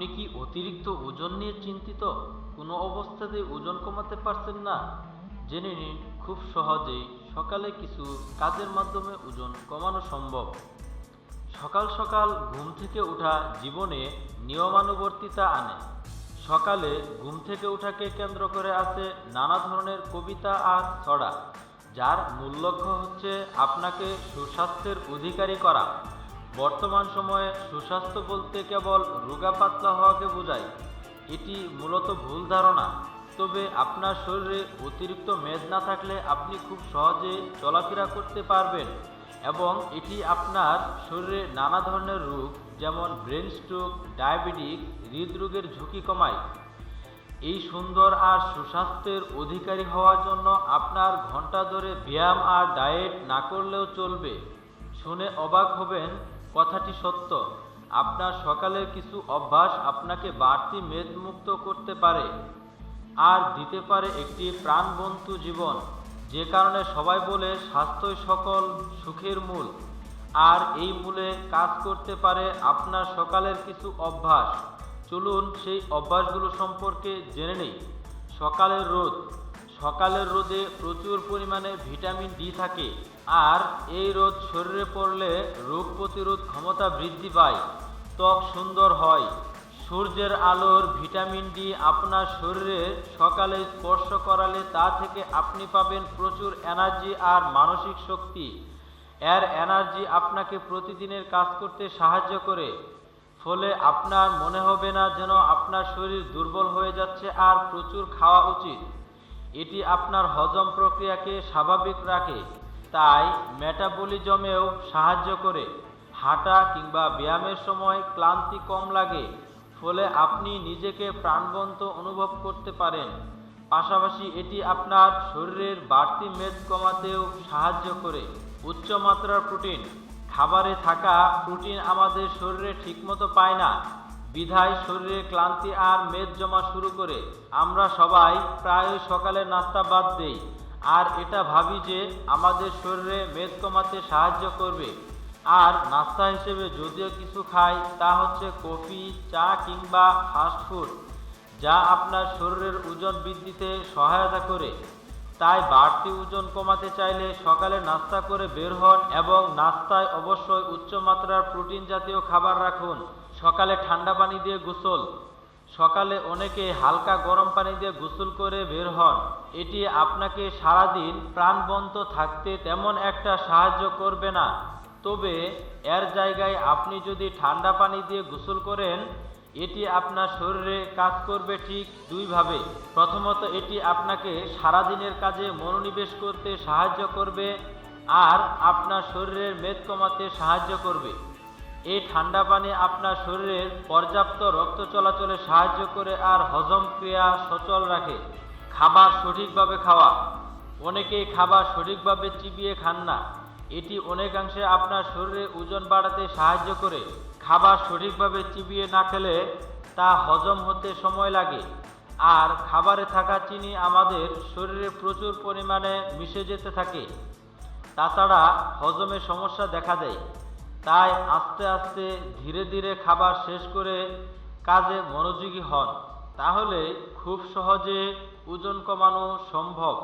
আপনি কি অতিরিক্ত ওজন নিয়ে চিন্তিত? কোনো অবস্থাতেই ওজন কমাতে পারছেন না? জেনে নিন, খুব সহজেই সকালে কিছু কাজের মাধ্যমে ওজন কমানো সম্ভব। সকাল সকাল ঘুম থেকে ওঠা জীবনে নিয়মানুবর্তিতা আনে। সকালে ঘুম থেকে ওঠাকে কেন্দ্র করে আছে নানা ধরনের কবিতা আর ছড়া, যার মূল লক্ষ্য হচ্ছে আপনাকে সুস্বাস্থ্যের অধিকারী করা। বর্তমান সময়ে সুস্বাস্থ্য বলতে কেবল রোগা পাতলা হওয়াকে বোঝায়। এটি মূলত ভুল ধারণা। তবে আপনার শরীরে অতিরিক্ত মেদ না থাকলে আপনি খুব সহজে চলাফেরা করতে পারবেন এবং এটি আপনার শরীরে নানা ধরনের রোগ, যেমন ব্রেন স্ট্রোক, ডায়াবেটিক, হৃদরোগের ঝুঁকি কমায়। এই সুন্দর আর সুস্বাস্থ্যের অধিকারী হওয়ার জন্য আপনার ঘণ্টা ধরে ব্যায়াম আর ডায়েট না করলেও চলবে। শুনে অবাক হবেন কথাটি সত্য। আপনার সকালের কিছু অভ্যাস আপনাকে বাড়তি মেদমুক্ত করতে পারে আর দিতে পারে একটি প্রাণবন্তু জীবন। যে কারণে সবাই বলে স্বাস্থ্যই সকল, সুখের মূল। আর এই মূলে কাজ করতে পারে আপনার সকালের কিছু অভ্যাস। চলুন সেই অভ্যাসগুলো সম্পর্কে জেনে নেই। সকালের রোদ সকালের রোদে প্রচুর পরিমাণে ভিটামিন ডি থাকে, আর এই রোদ শরীরে পড়লে রোগ প্রতিরোধ ক্ষমতা বৃদ্ধি পায়। ত্বক সুন্দর হয়। সূর্যের আলোর ভিটামিন ডি আপনার শরীরে সকালে স্পর্শ করালে তা থেকে আপনি পাবেন প্রচুর এনার্জি আর মানসিক শক্তি। এর এনার্জি আপনাকে প্রতিদিনের কাজ করতে সাহায্য করে। ফলে আপনার মনে হবে না যেন আপনার শরীর দুর্বল হয়ে যাচ্ছে আর প্রচুর খাওয়া উচিত। এটি আপনার হজম প্রক্রিয়াকে স্বাভাবিক রাখে, তাই মেটাবলিজমেও সাহায্য করে। হাঁটা কিংবা ব্যায়ামের সময় ক্লান্তি কম লাগে, ফলে আপনি নিজেকে প্রাণবন্ত অনুভব করতে পারেন। পাশাপাশি এটি আপনার শরীরের বাড়তি মেদ কমাতেও সাহায্য করে। উচ্চ মাত্রার প্রোটিন, খাবারে থাকা প্রোটিন আমাদের শরীরে ঠিকমতো পায় না। বিধায় শরীরে ক্লান্তি আর মেদ জমা শুরু করে। আমরা সবাই প্রায় সকালে নাস্তা বাদ দেই, আর এটা ভাবি যে আমাদের শরীরে মেদ কমাতে সাহায্য করবে। আর নাস্তা হিসেবে যদিও কিছু খাই, তা হচ্ছে কফি, চা কিংবা ফাস্ট ফুড, যা আপনার শরীরের ওজন বৃদ্ধিতে সহায়তা করে। তাই বাড়তি ওজন কমাতে চাইলে সকালে নাস্তা করে বের হন এবং নাস্তায় অবশ্যই উচ্চ মাত্রার প্রোটিন জাতীয় খাবার রাখুন। সকালে ঠান্ডা পানি দিয়ে গোসল। সকালে অনেকে হালকা গরম পানি দিয়ে গোসল করে বের হন। এটি আপনাকে সারাদিন প্রাণবন্ত থাকতে তেমন একটা সাহায্য করবে না। তবে এর জায়গায় আপনি যদি ঠান্ডা পানি দিয়ে গোসল করেন এটি আপনার শরীরে কাজ করবে ঠিক দুইভাবে। প্রথমত, এটি আপনাকে সারাদিনের কাজে মনোনিবেশ করতে সাহায্য করবে আর আপনার শরীরের মেদ কমাতে সাহায্য করবে। এই ঠান্ডা পানি আপনার শরীরের পর্যাপ্ত রক্ত চলাচলে সাহায্য করে আর হজম ক্রিয়া সচল রাখে। খাবার সঠিকভাবে খাওয়া। অনেকেই খাবার সঠিকভাবে চিবিয়ে খান না। এটি অনেকাংশে আপনার শরীরে ওজন বাড়াতে সাহায্য করে। খাবার সঠিকভাবে চিবিয়ে না খেলে তা হজম হতে সময় লাগে। আর খাবারে থাকা চিনি আমাদের শরীরে প্রচুর পরিমাণে মিশে যেতে থাকে। তাছাড়া হজমের সমস্যা দেখা দেয়। তাই আস্তে আস্তে ধীরে ধীরে খাবার শেষ করে কাজে মনোযোগী হন। তাহলে খুব সহজে ওজন কমানো সম্ভব।